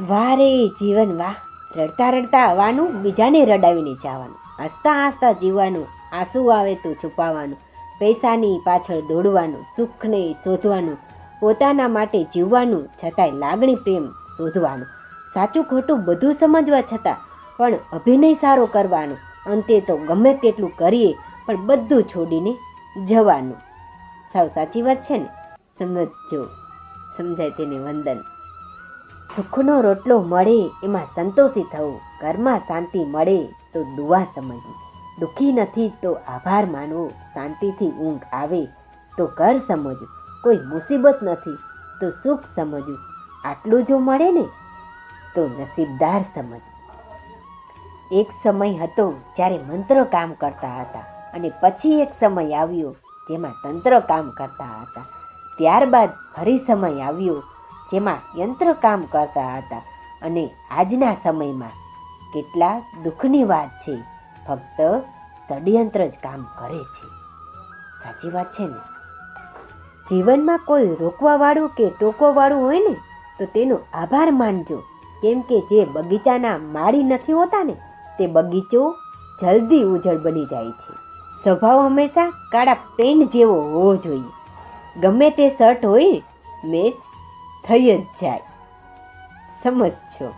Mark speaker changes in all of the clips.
Speaker 1: વાહ રે જીવન વાહ. રડતા રડતા આવવાનું બીજાને રડાવીને જવાનું. હસતા હસતા જીવવાનું, આંસુ આવે તો છુપાવવાનું પૈસાની પાછળ દોડવાનું, સુખને શોધવાનું. પોતાના માટે જીવવાનું, છતાંય લાગણી પ્રેમ શોધવાનું. સાચું ખોટું બધું સમજવા છતાં પણ અભિનય સારો કરવાનો. અંતે તો ગમે તેટલું કરીએ, પણ બધું છોડીને જવાનું. સાવ સાચી વાત છે ને? સમજજો. સમજાય તેને વંદન. સુખનો રોટલો મળે, એમાં સંતોષી થવું, ઘરમાં શાંતિ મળે, તો દુવા સમજવું. દુઃખી નથી તો આભાર માનવો, શાંતિથી ઊંઘ આવે, તો ઘર સમજવું. કોઈ મુસીબત નથી તો સુખ સમજવું. આટલું જો મળે ને, તો નસીબદાર સમજવું. એક સમય હતો જ્યારે મંત્ર કામ કરતા હતા અને પછી એક સમય આવ્યો જેમાં તંત્ર કામ કરતા હતા. ત્યારબાદ ફરી સમય આવ્યો જેમાં યંત્ર કામ કરતા હતા અને આજના સમયમાં કેટલા દુઃખની વાત છે. ફક્ત ષડયંત્ર જ કામ કરે છે. સાચી વાત છે ને? જીવનમાં કોઈ રોકવાવાળું કે ટોકવાવાળું હોય ને, તો તેનો આભાર માનજો. કેમ કે જે બગીચાના માળી નથી હોતા ને, તે બગીચો જલ્દી ઉજળ બની જાય છે. સ્વભાવ હંમેશા કાળા પેન જેવો હોવો જોઈએ. ગમે તે શર્ટ હોય મેચ થઈ જ જાય. સમજજો.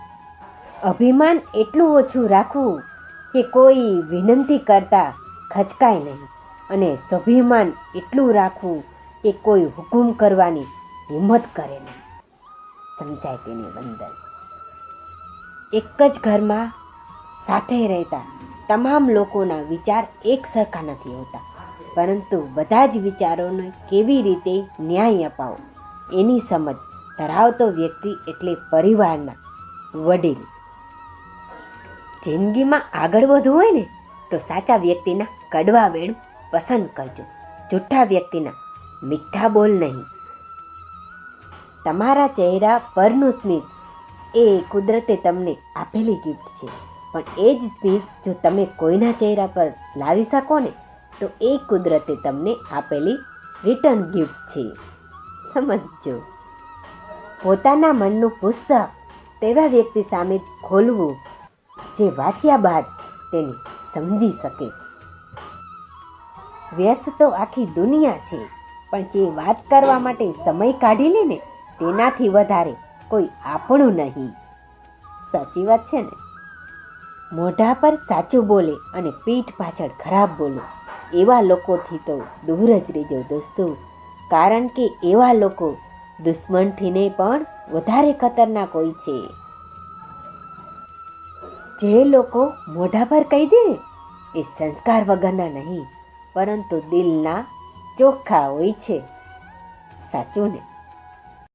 Speaker 1: અભિમાન એટલું ઓછું રાખવું કે કોઈ વિનંતી કરતા ખચકાય નહીં. અને સ્વાભિમાન એટલું રાખવું કે કોઈ હુકુમ કરવાની હિંમત કરે નહીં. સમજાય તેને વંદન. એક જ ઘરમાં સાથે રહેતા તમામ લોકોના વિચાર એક સરખા નથી હોતા. પરંતુ બધા જ વિચારોને કેવી રીતે ન્યાય અપાવો, એની સમજ ધરાવતો વ્યક્તિ એટલે પરિવારના વડીલ. જિંદગીમાં આગળ વધવું હોય ને, તો સાચા વ્યક્તિના કડવા વેણ પસંદ કરજો. જૂઠા વ્યક્તિના મીઠા બોલ નહીં. તમારા ચહેરા પરનું સ્મિત એ કુદરતે તમને આપેલી ગિફ્ટ છે. પણ એ જ સ્મિત જો તમે કોઈના ચહેરા પર લાવી શકો ને, તો એ કુદરતે તમને આપેલી રિટર્ન ગિફ્ટ છે. સમજજો. પોતાના મનનું પુસ્તક તેવા વ્યક્તિ સામે જ ખોલવું જે વાંચ્યા બાદ તેને સમજી શકે. વ્યસ્ત તો આખી દુનિયા છે, પણ જે વાત કરવા માટે સમય કાઢી લે ને, તેનાથી વધારે કોઈ આપણું નહીં. સાચી વાત છે ને? મોઢા પર સાચું બોલે અને પીઠ પાછળ ખરાબ બોલે, એવા લોકોથી તો દૂર જ રહેજો દોસ્તો. કારણ કે એવા લોકો દુશ્મનથીને પણ વધારે ખતરનાક હોય છે. જે લોકો મોઢા પર કહી દે એ સંસ્કાર વગરના નહીં, પરંતુ દિલના ચોખ્ખા હોય છે. સાચું ને?